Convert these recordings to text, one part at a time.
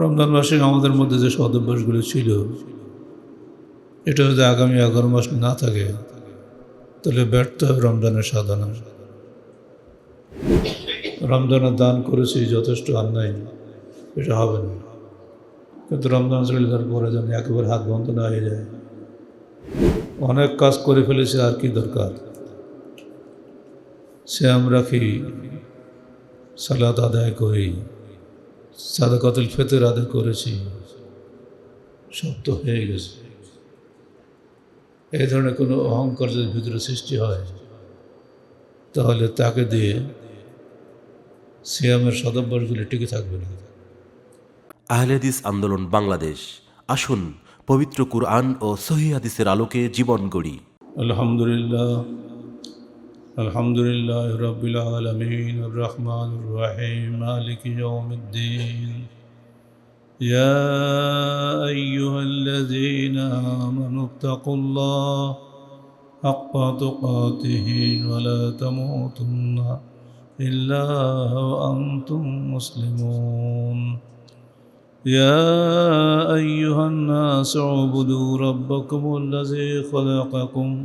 রমজান মাসে আমাদের মধ্যে যে সদভ্যাসগুলো ছিল এটা যদি আগামী এগারো মাস না থাকে, তাহলে ব্যর্থ হবে রমজানের সাধনা। রমজানের দান করেছি, যথেষ্ট অন্যায় এটা হবে না। কিন্তু রমজান চলে যাওয়ার পরে যেন একেবারে হাত বন্ধ না হয়ে যায়। অনেক কাজ করে ফেলেছি, আর কি দরকার? শ্যাম রাখি সালাদ আদায় করি। সাদাকাতুল ফেতের আদায় করেছি। সব তো হয়ে গেছে। এই ধরনের কোনো অহংকার যদি ভিতরে সৃষ্টি হয় তাহলে তাকে দিয়ে সিয়ামের সদব্বরগুলি টিকে থাকবে না। আহলেদিস আন্দোলন বাংলাদেশ। আসুন পবিত্র কুরআন ও সহি হাদিসের আলোকে জীবন গড়ি। আলহামদুলিল্লাহ। الحمد لله رب العالمين الرحمن الرحيم مالك يوم الدين. يا أيها الذين آمنوا اتقوا الله حق تقاته ولا تموتن إلا وأنتم مسلمون. يا أيها الناس اعبدوا ربكم الذي خلقكم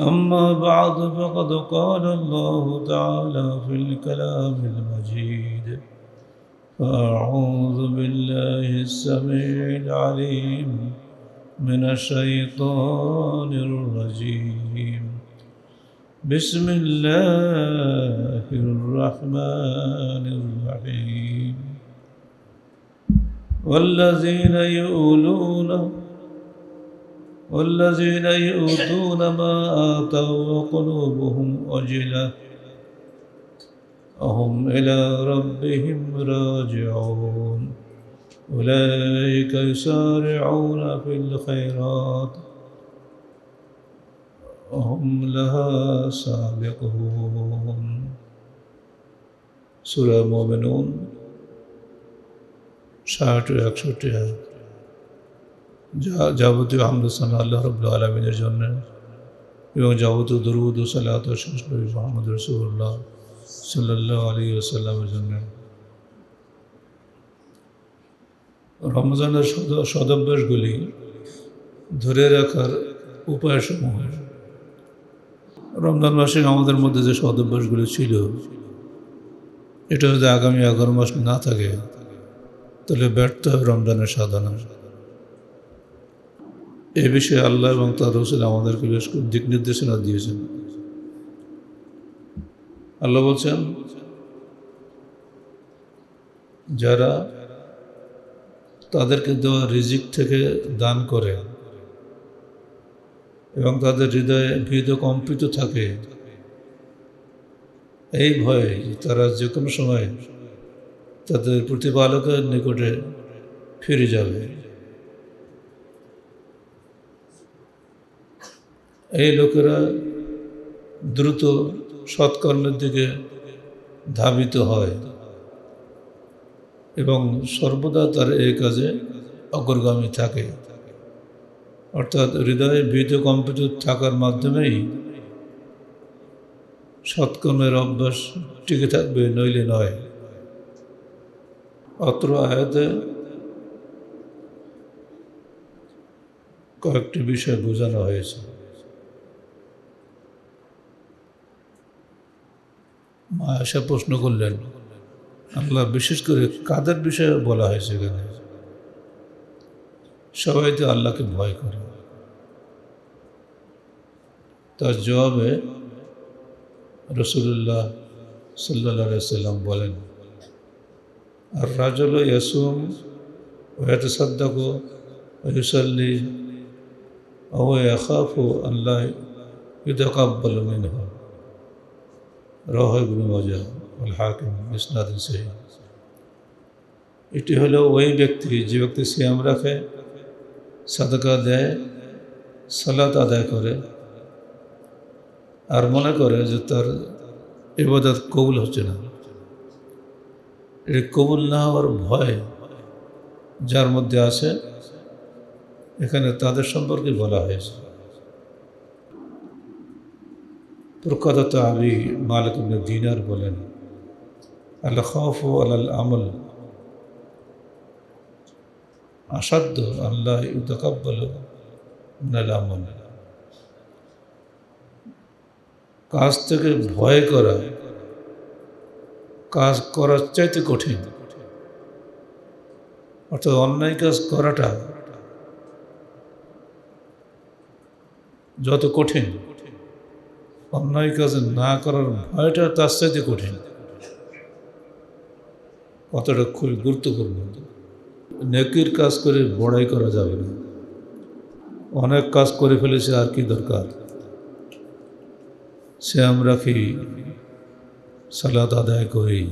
أما بعد فقد قال الله تعالى في الكلام المجيد. فأعوذ بالله السميع العليم من الشيطان الرجيم. بسم الله الرحمن الرحيم. والذين يؤلون والذين يؤتون ما آتوا وقلوبهم وجلة وهم إلى ربهم راجعون أولئك يسارعون في الخيرات وهم لها سابقون سورة المؤمنون ষাট ও একষট্টি আয়াত যা যাবতীয় হামদুসান আল্লাহ রবুল্লা আলমিনের জন্য এবং যাবতীয় দরুদ ও সালাত নবী মোহাম্মদ রসুল্লাহ সাল্লাহ আলী আসাল্লামের জন্য। রমজানের সদ সদভ্যাসগুলি ধরে রাখার উপায়সমূহ। রমজান মাসে আমাদের মধ্যে যে সদভ্যাসগুলি ছিল, এটা যদি আগামী এগারো মাস না থাকে, তাহলে ব্যর্থ হবে রমজানের সাধনা। এ বিষয়ে আল্লাহ এবং তার রসুল আমাদেরকে বেশ দিক নির্দেশনা দিয়েছেন। আল্লাহ বলছেন, যারা তাদেরকে দেওয়া রিজিক থেকে দান করে এবং তাদের হৃদয়ে ভীত কম্পিত থাকে, এই ভয়ে তারা যে কোনো সময় তাদের প্রতিপালকের নিকটে ফিরে যাবে। এই লোকেরা দ্রুত সৎকর্মের দিকে ধাবিত হয় এবং সর্বদা তার এই কাজে অগ্রগামী থাকে। অর্থাৎ হৃদয়ে ভীত কম্পিত থাকার মাধ্যমেই সৎকর্মের অভ্যাস টিকে থাকবে নইলে নয়। অত্র আয়াতে কয়েকটি বিষয় বোঝানো হয়েছে। এসে প্রশ্ন করলেন, আল্লাহ বিশেষ করে কাদের বিষয়ে বলা হয়েছে এখানে? সবাই তো আল্লাহকে ভয় করে। তার জবাবে রসুল্লাহ সাল্লা সাল্লাম বলেন, আর রাজল ইয়াসুম ওয়াত সাদ্দাক ওয়ুসল্লি ও ইয়াখাফু আল্লাহ ইউদাকাব্বাল মিনহু। রহ ইবনে মাজাহ আল হাকিম ইসনাদ সহিহ এটি হলো ওই ব্যক্তি, যে ব্যক্তি সিয়াম রাখে, সাদকা দেয়, সালাত আদায় করে, আর মনে করে যে তার ইবাদত কবুল হচ্ছে না। এটি কবুল না হওয়ার ভয় যার মধ্যে আছে, এখানে তাদের সম্পর্কে বলা হয়েছে। প্রখ্যাত আবি মালিক দিনার বলেন আল্লাহ খফ আল আমল আসাধ্য আল্লাহ ইউতাকাব্বাল মিনাল আমল। কাজ থেকে ভয় করা, কাজ করার চাইতে কঠিন। অর্থাৎ অন্যায় কাজ করাটা যত কঠিন অন্যায় কাজ না করার ভয়টা তার চাইতে কঠিন। কতটা খুবই গুরুত্বপূর্ণ। নেকির কাজ করে বড়াই করা যাবে না। অনেক কাজ করে ফেলেছে আর কি দরকার? সে আমরা কি সালাদ আদায় করি,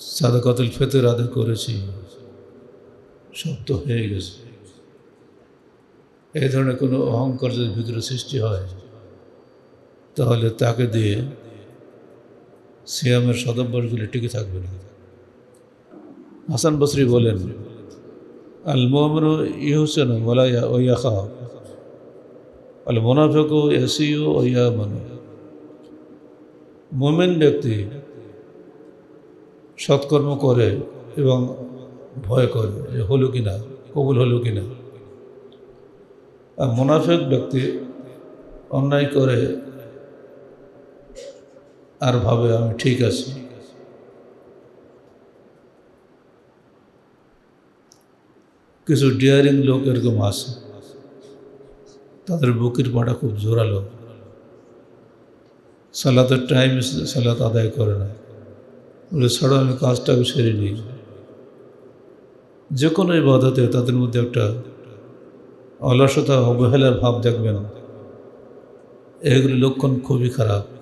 সাদাকাতুল ফেতের আদায় করেছি? সব তো হয়ে গেছে। এই ধরনের কোনো অহংকার যদি ভিতরে সৃষ্টি হয় তাহলে তাকে দিয়ে সিয়ামের সদব্বরগুলি টিকে থাকবে না। হাসান বসরি বলেন আল মোহামর ইহুসেন ওলা ওয়া খা আল মোনাফেক এসিও ওয়া মানু। মোমেন ব্যক্তি সৎকর্ম করে এবং ভয় করে যে হলো কি না কবুল হলো কি না আর মোনাফেক ব্যক্তি অন্যায় করে আর ভাবে আমি ঠিক আছি। কিছু ডিয়ারিং লোক এরকম আছে। তাদের বুকের পাটা খুব জোরালো। সালাতের টাইম সালাত আদায় করে না। বলে, ছাড়া, আমি কাজটাকে সেরে নিই। যে কোনো বাধাতে তাদের মধ্যে একটা অলসতা, অবহেলার ভাব দেখবেন। এগুলি লক্ষণ খুবই খারাপ।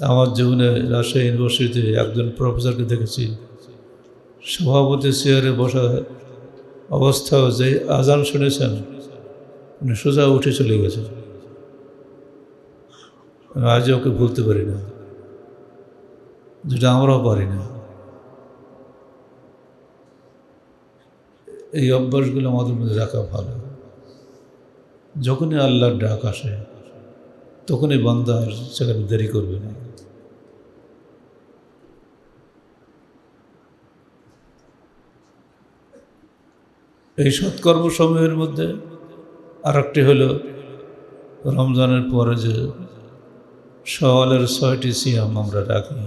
আমার জীবনে রাজশাহী ইউনিভার্সিটিতে একজন প্রফেসরকে দেখেছি। সভাপতি চেয়ারে বসা অবস্থাও যে আজান শুনেছেন, উনি সোজা উঠে চলে গেছে। আমি আজও ওকে ভুলতে পারি না। যেটা আমরাও পারি না। এই অভ্যাসগুলো আমাদের মধ্যে রাখা ভালো। যখনই আল্লাহর ডাক আসে, তখনই বান্দা আর সেখানে দেরি করবে না। এই সৎকর্ম সমূহের মধ্যে আর একটি হলো রমজানের পরে যে সওয়ালের ছয়টি সিয়াম আমরা রাখি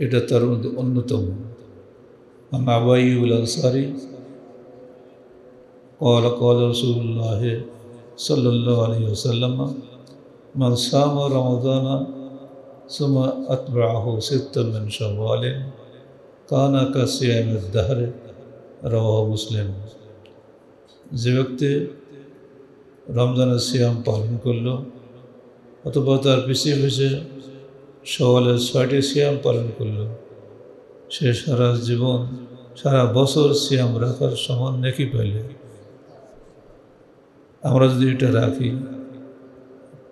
এটা তার মধ্যে অন্যতম عن أبي الأنصاري قال قال رسول الله صلى الله عليه وسلم من صام رمضان ثم أتبعه ستا من شوال কানা কা সিয়াম রওয়া মুসলিম। যে ব্যক্তি রমজানের সিয়াম পালন করল, অথবা তার পিছিয়ে পিছিয়ে সকালে ছয়টি সিয়াম পালন করল, সে সারা জীবন, সারা বছর সিয়াম রাখার সমান নাকি পাইলে। আমরা যদি এটা রাখি,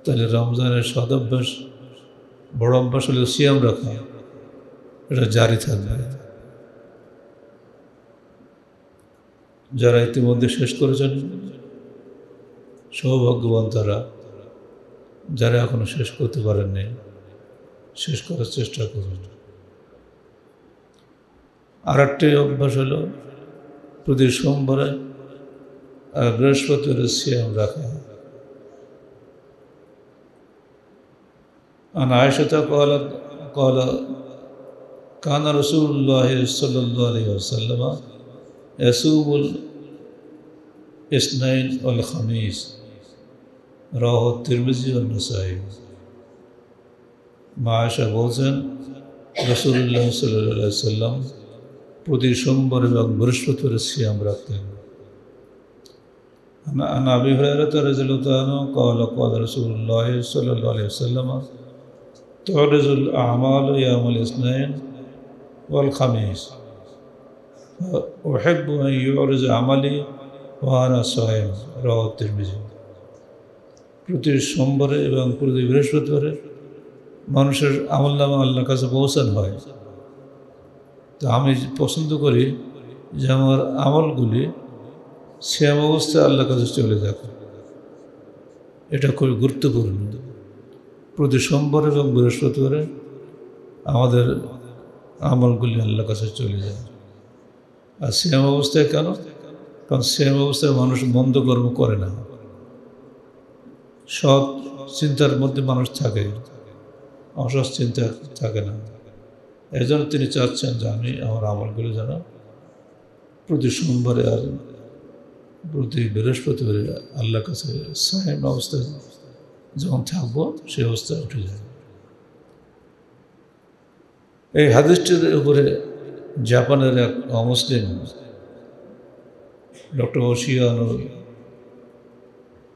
তাহলে রমজানের সদাভ্যাস, বড় অভ্যাস হলে সিয়াম রাখা, এটা জারি থাকবে। যারা ইতিমধ্যে শেষ করেছেন সৌভাগ্যবান তারা যারা এখনো শেষ করতে পারেননি শেষ করার চেষ্টা করুন আর একটি অভ্যাস হলো প্রতি সোমবারে আর বৃহস্পতিবার সিয়াম রাখা عن عائشة قالت قال كان رسول الله صلى الله عليه وسلم يصوم ইসনাইন আল খামিস রাহ তিরমিজি ও নসাই মা আয়সা বলছেন রসুল্লাহ সাল্লাহ সাল্লাম প্রতি সোমবার এবং বৃহস্পতিবার সিয়াম রাখতেন عن أبي هريرة رضي الله عنه قال قال رسول الله صلى الله عليه وسلم تعرض الأعمال يوم الاثنين والخميس أحب أن يعرض عملي وأنا صائم رواه الترمذي প্রতি সোমবারে এবং প্রতি বৃহস্পতিবারে মানুষের আমল নামা আল্লাহর কাছে পৌঁছানো হয় তো আমি পছন্দ করি যে আমার আমলগুলি শ্যাম অবস্থায় আল্লাহর কাছে চলে যাক এটা খুবই গুরুত্বপূর্ণ প্রতি সোমবার এবং বৃহস্পতিবারে আমাদের আমলগুলি আল্লাহর কাছে চলে যায় আর শ্যাম অবস্থায় কেন? কারণ শ্যাম অবস্থায় মানুষ মন্দ কর্ম করে না। সৎ চিন্তার মধ্যে মানুষ থাকে, অসৎ চিন্তা থাকে না। এই জন্য তিনি চাচ্ছেন যে আমি আমার আমলগুলো যেন প্রতি সোমবারে আর প্রতি বৃহস্পতিবারে আল্লাহর কাছে সাহেব অবস্থায় যখন থাকব সেই অবস্থায় উঠে যাবে এই হাদিসটির উপরে জাপানের এক অমুসলিম ডক্টর ওশিয়ানো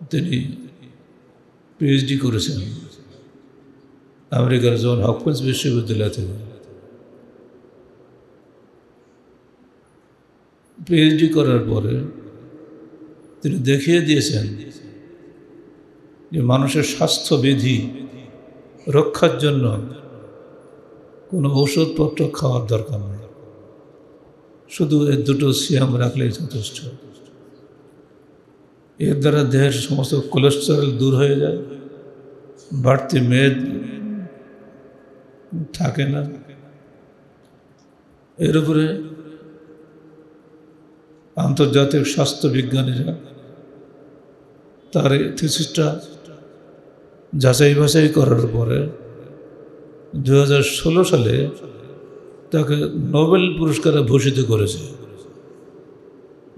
তিনি পিএইচডি করেছেন আমেরিকার জন হকফিন্স বিশ্ববিদ্যালয় থেকে পিএইচডি করার পরে তিনি দেখিয়ে দিয়েছেন যে মানুষের স্বাস্থ্যবিধি রক্ষার জন্য কোনো ওষুধপত্র খাওয়ার দরকার নেই। শুধু এর দুটো সিয়াম রাখলেই যথেষ্ট। এর দ্বারা দেহের সমস্ত কোলেস্টেরল দূর হয়ে যায়, বাড়তি মেদ থাকে না। এর উপরে আন্তর্জাতিক স্বাস্থ্য বিজ্ঞানীরা তার থিসিসটা যাচাই বাছাই করার পরে দুহাজার ষোলো সালে তাকে নোবেল পুরস্কারে ভূষিত করেছে।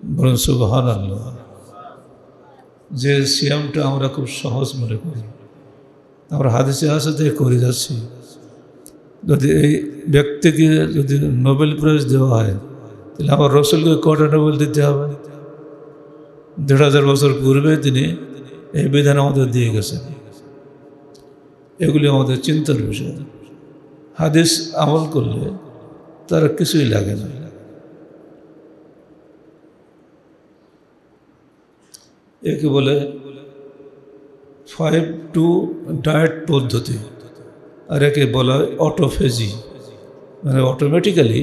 বরং আল্লাহ যে সিয়ামটা আমরা খুব সহজ মনে করি। আমরা হাদিসে আসাতে করে যাচ্ছি। যদি এই ব্যক্তিকে যদি নোবেল প্রাইজ দেওয়া হয়, তাহলে আমার রসুলকে কটা নোবেল দিতে হবে? দেড় হাজার বছর পূর্বে তিনি এই বিধান আমাদের দিয়ে গেছেন। এগুলি আমাদের চিন্তার বিষয়। হাদিস আমল করলে তার কিছুই লাগে না। একে বলে ফাইভ টু ডায়েট পদ্ধতি, আর একে বলা হয় অটোফেজি। মানে অটোমেটিক্যালি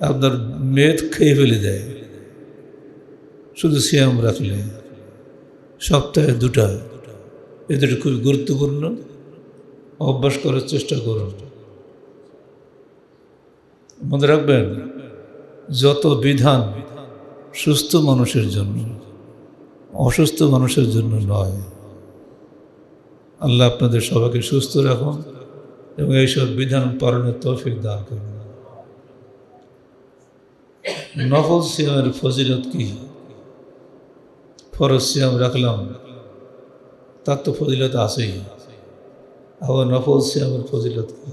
আপনার মেদ খেয়ে ফেলে দেয়। শুধু সিয়াম রাখলে, সপ্তাহে দুটা। এ দুটো খুব গুরুত্বপূর্ণ। অভ্যাস করার চেষ্টা করুন। মনে রাখবেন, যত বিধান সুস্থ মানুষের জন্য, অসুস্থ মানুষের জন্য নয়। আল্লাহ আপনাদের সবাইকে সুস্থ রাখুন এবং এইসব বিধান পালনের তৌফিক দান করুন। নফল সিয়ামের ফজিলত কি? ফরজ সিয়াম রাখলাম, তার তো ফজিলত আছেই। আবার নফল সিয়ামের ফজিলত কি?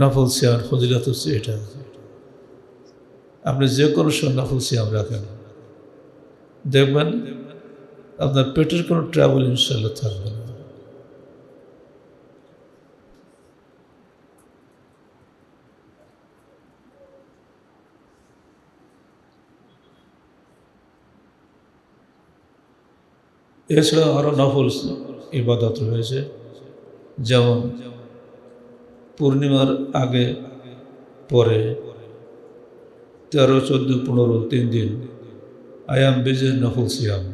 নফল সিয়াম, ফজিলত হচ্ছে এটা। আপনি যে কোনো সময় নফল সিয়াম রাখেন। দেখবেন আপনার পেটের কোনো ট্রাভেল ইনশাল্লাহ থাকবে না। এছাড়া আরও নফল ইবাদত রয়েছে, যেমন পূর্ণিমার আগে, পরে, তেরো, চোদ্দ, পনেরো, তিন দিন আয়াম বীজের নফল সিয়াম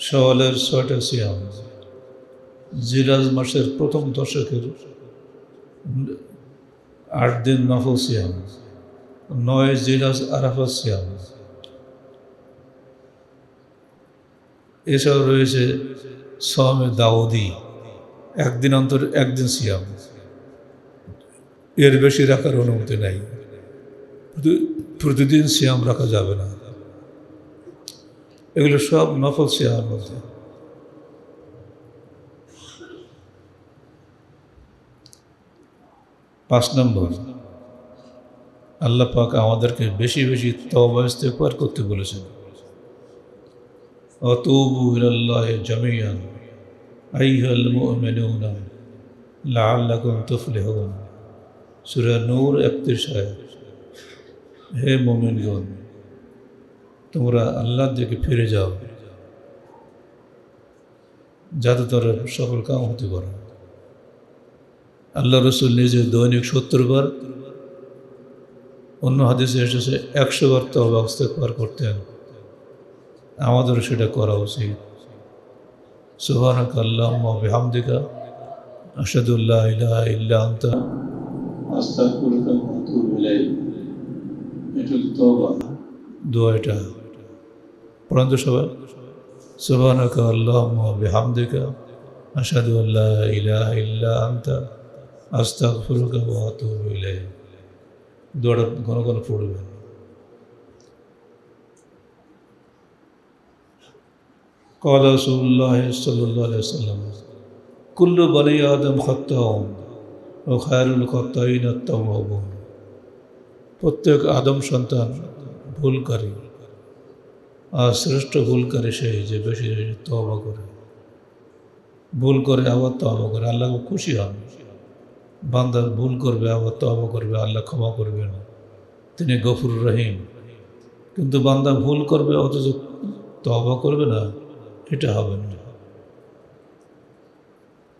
সওয়ালের ছয়টা সিয়াম জিরাজ মাসের প্রথম দশকের আট দিন নফল সিয়াম নয় জিরাজ আরাফা সিয়াম এছাড়াও রয়েছে সোহামে দাউদি। একদিন অন্তর, একদিন সিয়াম। এর বেশি রাখার অনুমতি নাই। প্রতিদিন সিয়াম রাখা যাবে না। এগুলো সব নফল সিয়ামের মধ্যে পাঁচ নম্বর, আল্লাহ পাক আমাদেরকে বেশি বেশি তওবা ইস্তেগফার করতে বলেছেন। অতুবু জামিয়ান আইহাল মুমিনুনা লাআল্লাকুম তুফলিহুন সূরা নূর 31 আয়াত হে মুমিনগণ তোমরা আল্লাহর দিকে ফিরে যাও। যাতে তোরা সফল কাম হতে পারো। আল্লাহ রসুল নিজে দৈনিক সত্তর বার অন্য হাদিসে এসেছে, একশো বার তো অবস্থা পার করতেন। আমাদেরও সেটা করা উচিত। সুহানক আল্লাহ বিহামদিকা আসাদুল্লাহ ইলাহা ইল্লা আনতা আস্তাগফিরুকা ওয়া আতুবু ইলাইক। এটা তওবা। দোয়া এটা পড়ান তো সবাই। সুবহানাকা আল্লাহুম্মা ওয়া বিহামদিকা আশহাদু আল্লা ইলাহা ইল্লা আনতা আস্তাগফিরুকা ওয়া আতুবু ইলাইক। দোয়াটা ঘন ঘন পড়বেন। قال رسول الله صلى الله عليه وسلم كل بني آدم خطاء وخير الخطائين التوابون প্রত্যেক আদম সন্তান ভুলকারী আর শ্রেষ্ঠ ভুলকারী সেই যে বেশি বেশি তবা করে ভুল করে আবার তবা করে আল্লাহ খুশি হন বান্দা ভুল করবে আবার তবা করবে আল্লাহ ক্ষমা করবে না তিনি গফুর রহিম কিন্তু বান্দা ভুল করবে অথচ তবা করবে না এটা হবে না।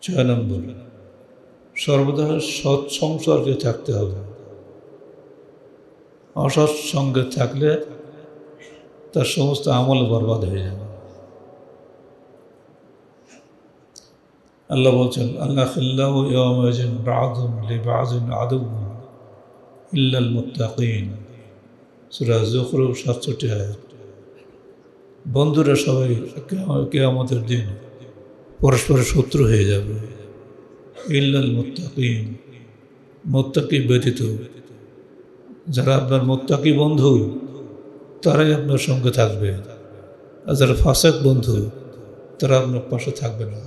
ছয় নম্বর, সর্বদা সৎ সংসর্গে থাকতে হবে। অসৎ সঙ্গে থাকলে তার সমস্ত আমল বরবাদ হয়ে যাবে। আল্লাহ বলছেন, আল্লাহ খাল্লাহ ইয়ামাজিন বাদুন ইল্লাল মুত্তাকিন। বন্ধুরা সবাই কেয়ামতের দিন পরস্পরের শত্রু হয়ে যাবে। ইল্লাল মুত্তাকিন, মুত্তাকি ব্যতীত। যারা আপনার মোত্তাকি বন্ধু, তারাই আপনার সঙ্গে থাকবে। আর যারা ফাঁসাক বন্ধু, তারা আপনার পাশে থাকবে না।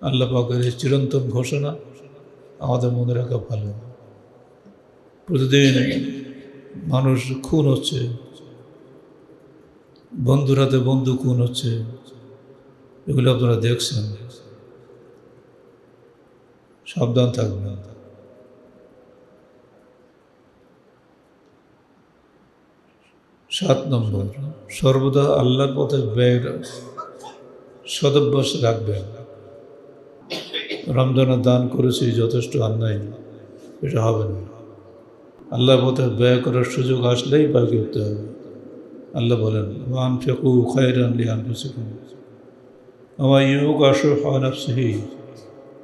আল্লাহ পাকের এই চিরন্তন ঘোষণা আমাদের মনে রাখা ভালো। প্রতিদিন মানুষ খুন হচ্ছে। বন্ধুর হাতে বন্ধু খুন হচ্ছে? এগুলো আপনারা দেখছেন। সাবধান থাকবেন। সাত নম্বর, সর্বদা আল্লাহর পথে ব্যয় সদভ্যাস রাখবেন। রমজানের দান করেছি, যথেষ্ট অন্যায় এটা হবে না। আল্লাহর পথে ব্যয় করার সুযোগ আসলেই ব্যয় করতে হবে। আল্লাহ বলেন ওয়ান ফেকু খায়রান লিয়ান ফুসিকুম আমার ইউক আসু হানাফসিহি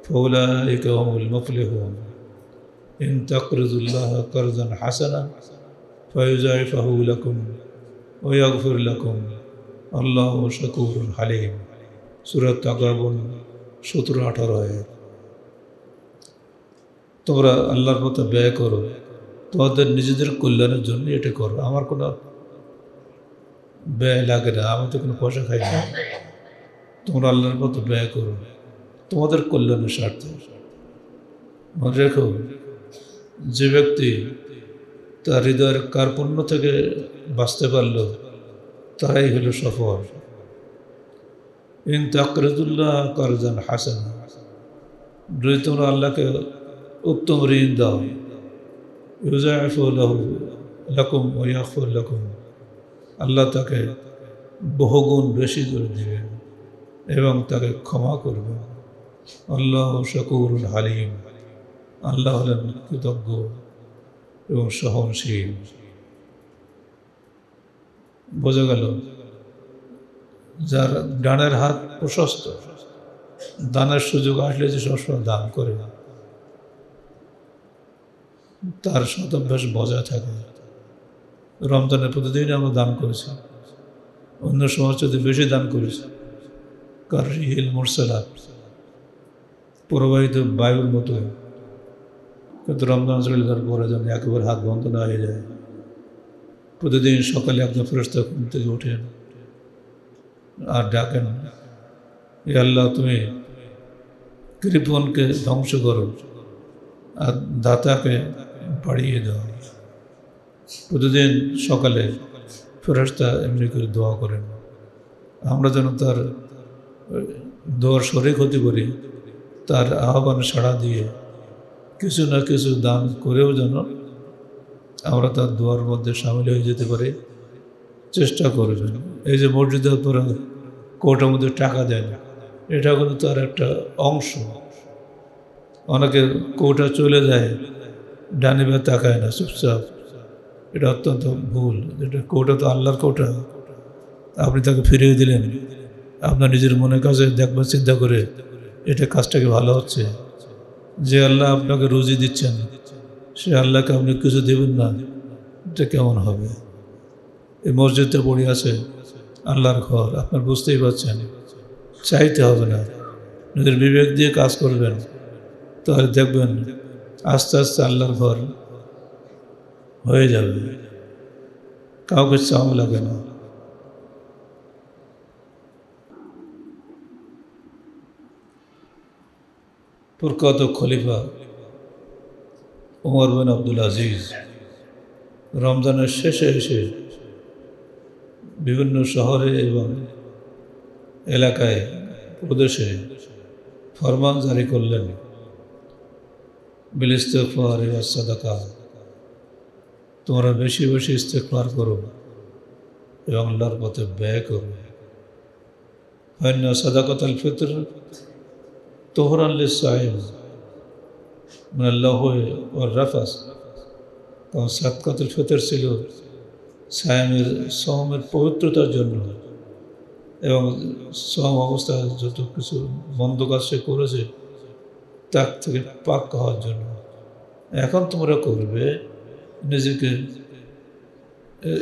فأولئك هم المفلحون إن تقرضوا الله قرضا حسنا فيضاعفه لكم ويغفر لكم আল্লাহ শকুর হালিম সুরত তাকাবন সতেরো আঠারো আয়াত তোমরা আল্লাহর পথে ব্যয় করো তোমাদের নিজেদের কল্যাণের জন্য এটা করো আমার কোনো ব্যয় লাগে না আমি তো কোনো পয়সা খাই না তোমরা আল্লাহর মতো ব্যয় করো তোমাদের কল্যাণের স্বার্থে মনে রেখো যে ব্যক্তি তার হৃদয়ের কার্পণ্য থেকে বাঁচতে পারল তারাই হলো সফল ইন তাকরদুল্লাহ করজান হাসান যদি তোমরা আল্লাহকে উত্তম ঋণ দাও ইউজাফুল্লাহ লকুম ওয়াফুর লকুম আল্লাহ তাকে বহুগুণ বেশি করে দিবেন এবং তাকে ক্ষমা করবেন। আল্লাহ শকুর হালিম। আল্লাহ হলেন কৃতজ্ঞ এবং সহনশীল। বোঝা গেল, যার ডানের হাত প্রশস্ত, দানের সুযোগ আসলে যে সবসময় দান করে, তার শতাভ্যাস বজায় থাকে। রমজানের প্রতিদিন আমরা দান করেছি। অন্য সময় যদি বেশি দান করেছি কার হিল মোরসালাত প্রবাহিত বায়ুর মতো কিন্তু রমজান চলে যাওয়ার পরে যেন একেবারে হাত বন্ধ না হয়ে যায়। প্রতিদিন সকালে একজন ফেরস্তা ঘুম থেকে ওঠেন আর ডাকেন এ আল্লাহ, তুমি কৃপনকে ধ্বংস করো আর দাতাকে বাড়িয়ে দাও। প্রতিদিন সকালে ফেরস্তা এমনি করে দোয়া করেন। আমরা যেন তার দোয়ার সরে ক্ষতি করি তার আহ্বান সাড়া দিয়ে কিছু না কিছু দান করেও যেন আমরা তার দোয়ার মধ্যে সামিল হয়ে যেতে পারি, চেষ্টা করবেন এই যে মসজিদের পরে কোর্টের মধ্যে টাকা দেয় না এটা কিন্তু তার একটা অংশ। অনেকে কোটা চলে যায়, ডানে বা তাকায় না, চুপচাপ। এটা অত্যন্ত ভুল। এটা কোটা তো আল্লাহর কোটা। আপনি তাকে ফিরিয়ে দিলেন। আপনার নিজের মনের কাছে দেখবার চিন্তা করে এটা কাজটাকে ভালো হচ্ছে। যে আল্লাহ আপনাকে রুজি দিচ্ছেন, সে আল্লাহকে আপনি কিছু দেবেন না। এটা কেমন হবে? এই মসজিদটা পড়ে আছে আল্লাহর ঘর, আপনার বুঝতেই পারছেন। চাইতে হবে না। নিজের বিবেক দিয়ে কাজ করবেন, তাহলে দেখবেন আস্তে আস্তে আল্লাহর ঘর হয়ে যাবে। কাউকে চাওয়া লাগে না। প্রখ্যাত খলিফা ওমর বিন আব্দুল আজিজ রমজানের শেষে এসে বিভিন্ন শহরে এবং এলাকায় প্রদেশে ফরমান জারি করলেন। বিল ইস্তেফার সাদাকা। তোমরা বেশি বেশি ইস্তেফার করো এবং আল্লাহর পথে ব্যয় করো ফাইন সাদাকত আল ফিতর, তোহরান সাহেব মানে আল্লাহ ওর রাফাস কারণ সাদকাতুল ফিতর ছিল সায়ামের সমের পবিত্রতার জন্য এবং সম অবস্থায় যত কিছু মন্দ কাজ সে করেছে, তার থেকে পাক হওয়ার জন্য। এখন তোমরা করবে নিজেকে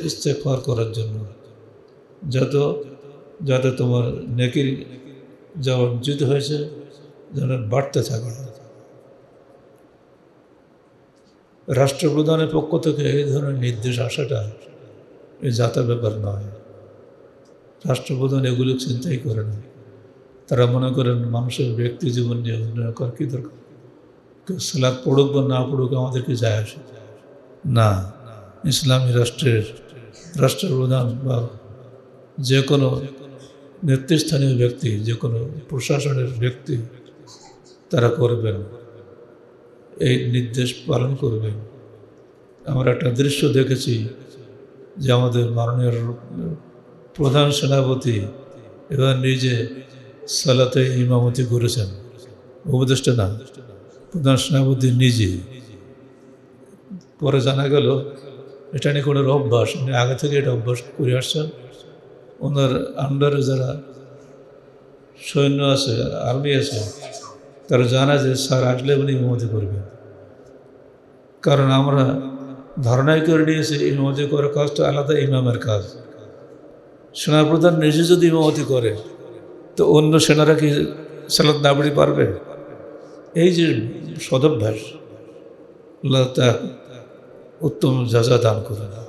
ইস্তেফার করার জন্য। যত, যাতে তোমার নেকির যা অর্জিত হয়েছে, যেন বাড়তে থাকে। রাষ্ট্রপ্রধানের পক্ষ থেকে এই ধরনের নির্দেশ আসাটা এই যাতা ব্যাপার নয়। রাষ্ট্রপ্রধান এগুলো চিন্তাই করে না। তারা মনে করেন মানুষের ব্যক্তি জীবন নিয়ে উন্নয়ন করার কী দরকার? কেউ সালাদ পড়ুক বা না পড়ুক আমাদেরকে যায় আসে? না, ইসলামী রাষ্ট্রের রাষ্ট্রপ্রধান বা যে কোনো নেতৃস্থানীয় ব্যক্তি, যে কোনো প্রশাসনের ব্যক্তি তারা করবেন। এই নির্দেশ পালন করবেন। আমরা একটা দৃশ্য দেখেছি যে আমাদের মাননীয় প্রধান সেনাপতি এবার নিজে সালাতে ইমামতি করেছেন। উপদেষ্টা না, প্রধান সেনাপতি নিজে পরে জানা গেল, এটা নিয়ে কোনো অভ্যাস উনি আগে থেকে এটা অভ্যাস করে আসছেন ওনার আন্ডারে যারা সৈন্য আছে আর্মি আছে, তারা জানা যে স্যার আসলে উনি ইমামতি করবেন কারণ আমরা ধারণাই করে নিয়েছি, ইমামতি করার কাজটা আলাদা ইমামের কাজ। সেনাপ্রধান নিজে যদি ইমামতি করে, তো অন্য সেনারা কি সালাদ না পারবে? এই যে সদভ্যাস, আল্লাহ উত্তম যাজা দান করে না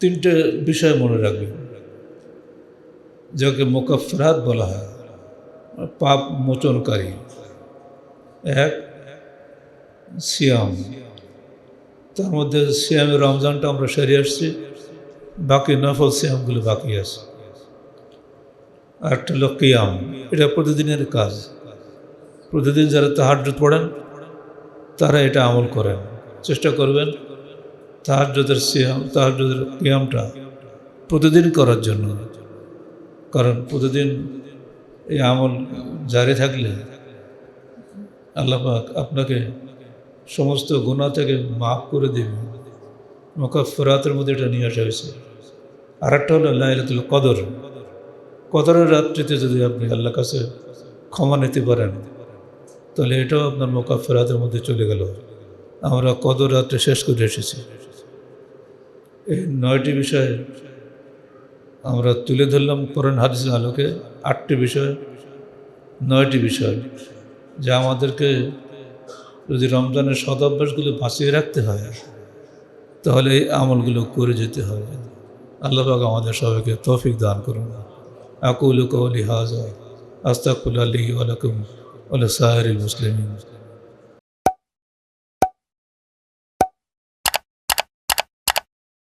তিনটে বিষয় মনে রাখবেন। যাকে মোকাফরাত বলা হয়, পাপ মোচনকারী। এক, সিয়াম। তার মধ্যে সিয়ামের রমজানটা আমরা সেরে আসছি। বাকি নফল সিয়ামগুলো বাকি আছে। আর একটা হলো কিয়াম। এটা প্রতিদিনের কাজ। প্রতিদিন যারা তাহাজ্জুদ পড়েন, তারা এটা আমল করেন। চেষ্টা করবেন তাহাজ্জুদের সিয়াম, তাহাজ্জুদের কিয়ামটা প্রতিদিন করার জন্য। কারণ প্রতিদিন এই আমল জারি থাকলে আল্লাহ পাক আপনাকে সমস্ত গুণা থেকে মাফ করে দেবে। মোকাফরাতের মধ্যে এটা নিয়ে আসা হয়েছে। আর একটা হলো লাইলাতুল কদর। কদরের রাত্রিতে যদি আপনি আল্লাহ কাছে ক্ষমা নিতে পারেন তাহলে এটাও আপনার মোকাফেরাতের মধ্যে চলে গেল। আমরা কত রাত্রে শেষ করে এসেছি। এই নয়টি বিষয়ে আমরা তুলে ধরলাম কোরআন হাদিসের আলোকে। আটটি বিষয়, নয়টি বিষয় যা আমাদেরকে যদি রমজানের সদ অভ্যাসগুলো বাঁচিয়ে রাখতে হয়, তাহলে এই আমলগুলো করে যেতে হবে আল্লাহ পাক আমাদের সবাইকে তৌফিক দান করুন। আকুল কৌলি হাজা আস্তাকুল আলী ওয়ালাকুম ওলা সাহের মুসলিম